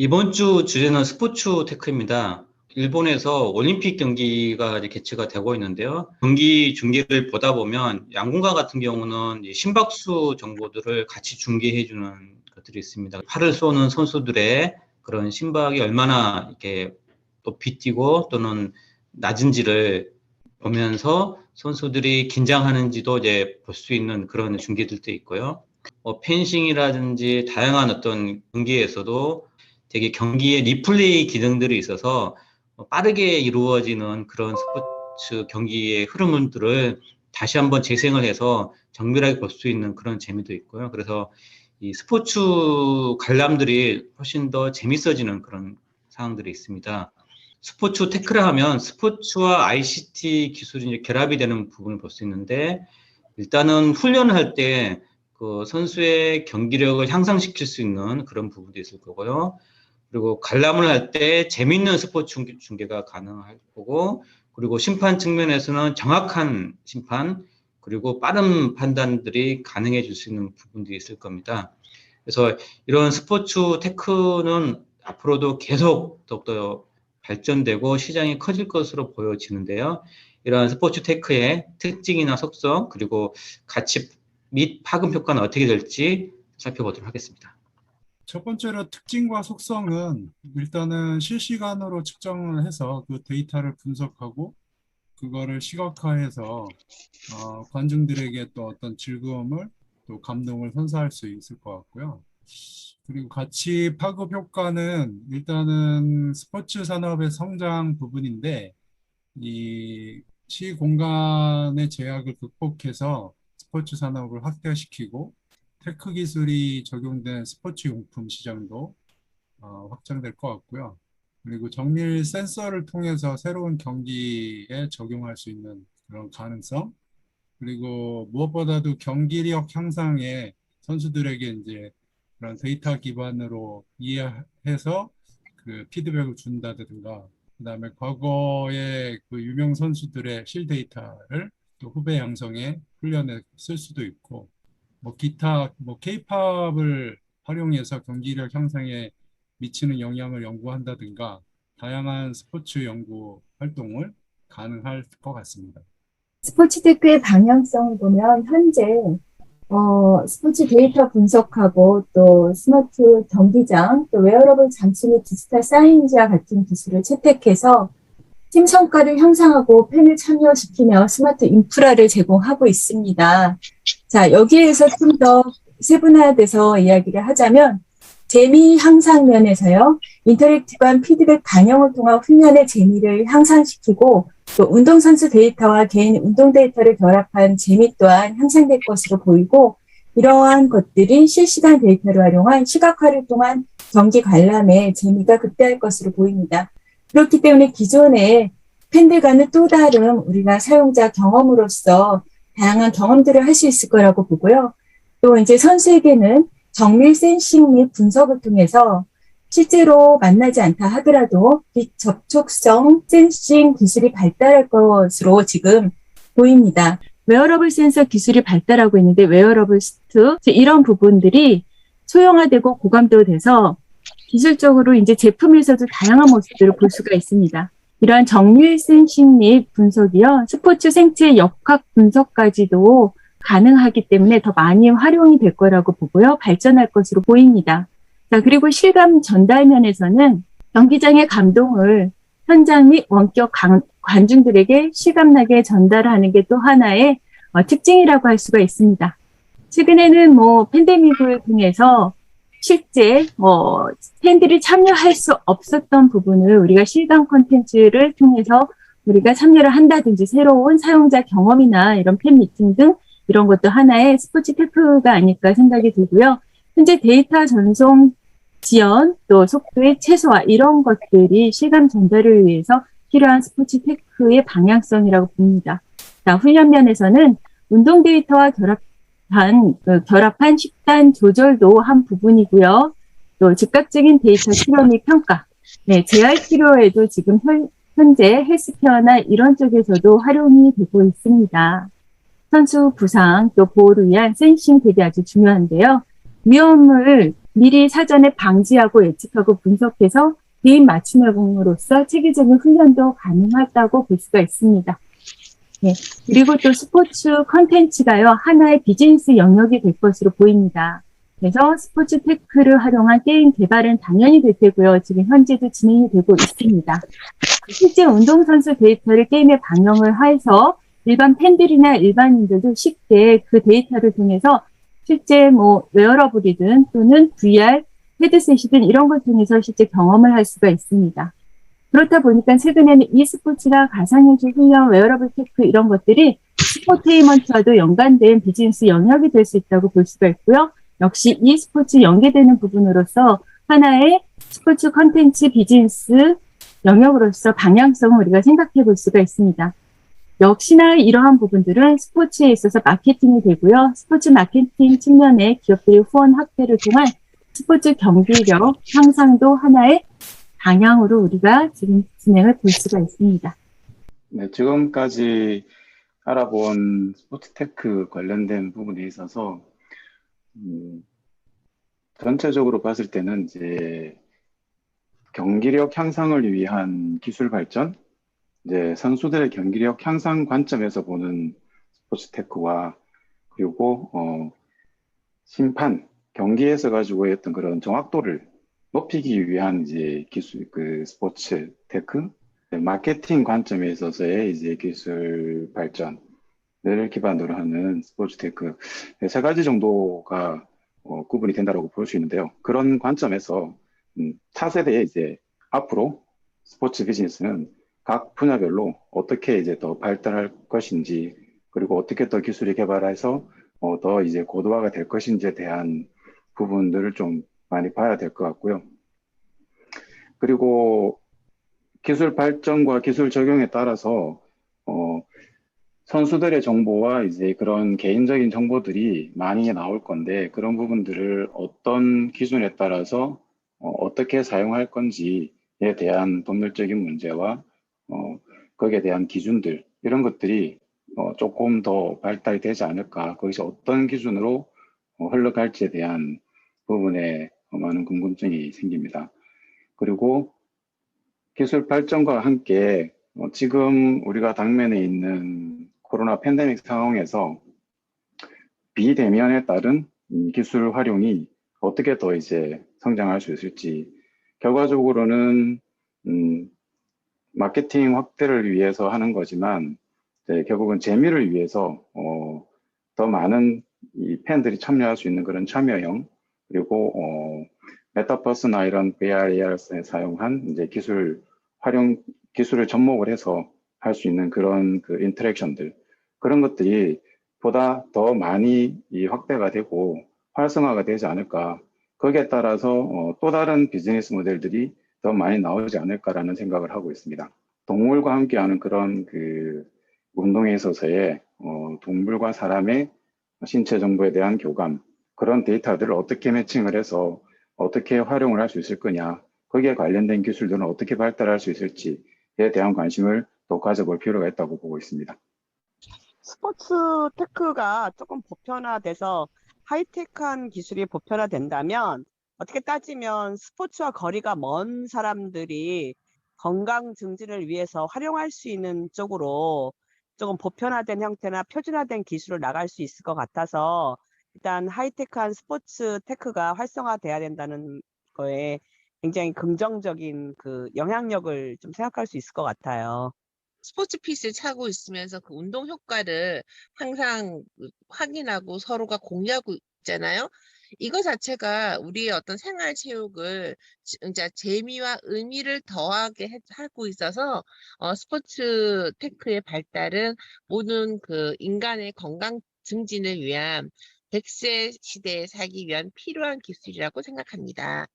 이번 주 주제는 스포츠 테크입니다. 일본에서 올림픽 경기가 개최가 되고 있는데요. 경기 중계를 보다 보면 양궁과 같은 경우는 이 심박수 정보들을 같이 중계해주는 것들이 있습니다. 팔을 쏘는 선수들의 그런 심박이 얼마나 이렇게 높이 뛰고 또는 낮은지를 보면서 선수들이 긴장하는지도 이제 볼 수 있는 그런 중계들도 있고요. 뭐 펜싱이라든지 다양한 어떤 경기에서도 되게 경기에 리플레이 기능들이 있어서 빠르게 이루어지는 그런 스포츠 경기의 흐름들을 다시 한번 재생을 해서 정밀하게 볼 수 있는 그런 재미도 있고요. 그래서 이 스포츠 관람들이 훨씬 더 재밌어지는 그런 상황들이 있습니다. 스포츠 테크를 하면 스포츠와 ICT 기술이 이제 결합이 되는 부분을 볼 수 있는데 일단은 훈련을 할 때 그 선수의 경기력을 향상시킬 수 있는 그런 부분도 있을 거고요. 그리고 관람을 할 때 재밌는 스포츠 중계, 중계 가 가능할 거고 그리고 심판 측면에서는 정확한 심판 그리고 빠른 판단들이 가능해질 수 있는 부분도 있을 겁니다. 그래서 이런 스포츠 테크는 앞으로도 계속 더욱더 발전되고 시장이 커질 것으로 보여지는데요. 이러한 스포츠 테크의 특징이나 속성 그리고 가치 및 파급 효과는 어떻게 될지 살펴보도록 하겠습니다. 첫 번째로 특징과 속성은 일단은 실시간으로 측정을 해서 그 데이터를 분석하고 그거를 시각화해서 어, 관중들에게 또 어떤 즐거움을 또 감동을 선사할 수 있을 것 같고요. 그리고 가치 파급 효과는 일단은 스포츠 산업의 성장 부분인데 이 시 공간의 제약을 극복해서 스포츠 산업을 확대시키고 테크 기술이 적용된 스포츠 용품 시장도 어, 확장될 것 같고요. 그리고 정밀 센서를 통해서 새로운 경기에 적용할 수 있는 그런 가능성, 그리고 무엇보다도 경기력 향상에 선수들에게 이제 그런 데이터 기반으로 이해해서 그 피드백을 준다든가, 그 다음에 과거의 그 유명 선수들의 실 데이터를 또 후배 양성에 훈련에 쓸 수도 있고, 뭐 기타 뭐 K-팝을 활용해서 경기력 향상에 미치는 영향을 연구한다든가 다양한 스포츠 연구 활동을 가능할 것 같습니다. 스포츠 테크의 방향성을 보면 현재 어, 스포츠 데이터 분석하고 또 스마트 경기장, 또 웨어러블 장치 및 디지털 사인지와 같은 기술을 채택해서 팀 성과를 향상하고 팬을 참여시키며 스마트 인프라를 제공하고 있습니다. 자, 여기에서 좀 더 세분화돼서 이야기를 하자면 재미 향상 면에서요. 인터랙티브한 피드백 반영을 통한 훈련의 재미를 향상시키고 또 운동선수 데이터와 개인 운동 데이터를 결합한 재미 또한 향상될 것으로 보이고 이러한 것들이 실시간 데이터를 활용한 시각화를 통한 경기 관람의 재미가 극대할 것으로 보입니다. 그렇기 때문에 기존의 팬들과는 또 다른 우리가 사용자 경험으로서 다양한 경험들을 할 수 있을 거라고 보고요. 또 이제 선수에게는 정밀 센싱 및 분석을 통해서 실제로 만나지 않다 하더라도 비접촉성 센싱 기술이 발달할 것으로 지금 보입니다. 웨어러블 센서 기술이 발달하고 있는데 웨어러블 스트 이런 부분들이 소형화되고 고감도돼서 기술적으로 이제 제품에서도 다양한 모습들을 볼 수가 있습니다. 이러한 정밀 센싱 및 분석이요. 스포츠 생체 역학 분석까지도 가능하기 때문에 더 많이 활용이 될 거라고 보고요. 발전할 것으로 보입니다. 자, 그리고 실감 전달 면에서는 경기장의 감동을 현장 및 원격 관, 관중들에게 실감나게 전달하는 게 또 하나의 어, 특징이라고 할 수가 있습니다. 최근에는 뭐 팬데믹을 통해서 실제 뭐 팬들이 참여할 수 없었던 부분을 우리가 실감 콘텐츠를 통해서 우리가 참여를 한다든지 새로운 사용자 경험이나 이런 팬 미팅 등 이런 것도 하나의 스포츠 테크가 아닐까 생각이 들고요. 현재 데이터 전송 지연 또 속도의 최소화 이런 것들이 실감 전달을 위해서 필요한 스포츠 테크의 방향성이라고 봅니다. 자, 훈련 면에서는 운동 데이터와 결합 한그 결합한 식단 조절도 한 부분이고요. 또 즉각적인 데이터 실험 및 평가. 네, 재활 치료에도 지금 현, 현재 헬스케어나 이런 쪽에서도 활용이 되고 있습니다. 선수 부상 또 보호를 위한 센싱 되게 아주 중요한데요. 위험을 미리 사전에 방지하고 예측하고 분석해서 개인 맞춤형으로서 체계적인 훈련도 가능하다고 볼 수가 있습니다. 네. 그리고 또 스포츠 컨텐츠가요, 하나의 비즈니스 영역이 될 것으로 보입니다. 그래서 스포츠 테크를 활용한 게임 개발은 당연히 될 테고요. 지금 현재도 진행이 되고 있습니다. 실제 운동선수 데이터를 게임에 반영을 해서 일반 팬들이나 일반인들도 쉽게 그 데이터를 통해서 실제 뭐 웨어러블이든 또는 VR 헤드셋이든 이런 걸 통해서 실제 경험을 할 수가 있습니다. 그렇다 보니까 최근에는 e스포츠나 가상현실 훈련, 웨어러블 테크 이런 것들이 스포테이먼트와도 연관된 비즈니스 영역이 될 수 있다고 볼 수가 있고요. 역시 e스포츠 연계되는 부분으로서 하나의 스포츠 컨텐츠 비즈니스 영역으로서 방향성을 우리가 생각해 볼 수가 있습니다. 역시나 이러한 부분들은 스포츠에 있어서 마케팅이 되고요. 스포츠 마케팅 측면의 기업들의 후원 확대를 통한 스포츠 경기력 향상도 하나의 방향으로 우리가 지금 진행을 볼 수가 있습니다. 네, 지금까지 알아본 스포츠테크 관련된 부분에 있어서 음, 전체적으로 봤을 때는 이제 경기력 향상을 위한 기술 발전, 이제 선수들의 경기력 향상 관점에서 보는 스포츠테크와 그리고 어, 심판 경기에서 가지고 했던 그런 정확도를 높이기 위한 이제 기술 그 스포츠 테크 마케팅 관점에 있어서의 이제 기술 발전을 기반으로 하는 스포츠 테크 네, 세 가지 정도가 어, 구분이 된다고 볼 수 있는데요. 그런 관점에서 음, 차세대에 이제 앞으로 스포츠 비즈니스는 각 분야별로 어떻게 이제 더 발달할 것인지 그리고 어떻게 더 기술이 개발해서 어, 더 이제 고도화가 될 것인지에 대한 부분들을 좀 많이 봐야 될 것 같고요. 그리고 기술 발전과 기술 적용에 따라서 어, 선수들의 정보와 이제 그런 개인적인 정보들이 많이 나올 건데 그런 부분들을 어떤 기준에 따라서 어, 떻게 사용할 건지에 대한 법률적인 문제와 어, 거기에 대한 기준들 이런 것들이 어, 조금 더 발달이 되지 않을까 거기서 어떤 기준으로 어, 흘러갈지에 대한 부분에 많은 궁금증이 생깁니다. 그리고 기술 발전과 함께 어, 지금 우리가 당면에 있는 코로나 팬데믹 상황에서 비대면에 따른 음, 기술 활용이 어떻게 더 이제 성장할 수 있을지 결과적으로는 음, 마케팅 확대를 위해서 하는 거지만 네, 결국은 재미를 위해서 어, 더 많은 이 팬들이 참여할 수 있는 그런 참여형 그리고 어, 메타버스 나 이런 VR, AR에 사용한 이제 기술 활용 기술을 접목을 해서 할 수 있는 그런 그 인터랙션들 그런 것들이 보다 더 많이 이 확대가 되고 활성화가 되지 않을까 거기에 따라서 어, 또 다른 비즈니스 모델들이 더 많이 나오지 않을까라는 생각을 하고 있습니다. 동물과 함께하는 그런 그 운동에 있어서의 어, 동물과 사람의 신체 정보에 대한 교감 그런 데이터들을 어떻게 매칭을 해서 어떻게 활용을 할 수 있을 거냐 거기에 관련된 기술들은 어떻게 발달할 수 있을지에 대한 관심을 더 가져볼 필요가 있다고 보고 있습니다. 스포츠 테크가 조금 보편화돼서 하이테크한 기술이 보편화된다면 어떻게 따지면 스포츠와 거리가 먼 사람들이 건강 증진을 위해서 활용할 수 있는 쪽으로 조금 보편화된 형태나 표준화된 기술을 나갈 수 있을 것 같아서 일단 하이테크한 스포츠 테크가 활성화돼야 된다는 거에 굉장히 긍정적인 그 영향력을 좀 생각할 수 있을 것 같아요. 스포츠 핏을 차고 있으면서 그 운동 효과를 항상 그 확인하고 서로가 공유하고 있잖아요. 이거 자체가 우리의 어떤 생활 체육을 진짜 재미와 의미를 더하게 해- 하고 있어서 어, 스포츠 테크의 발달은 모든 그 인간의 건강 증진을 위한 100세 시대에 살기 위한 필요한 기술이라고 생각합니다.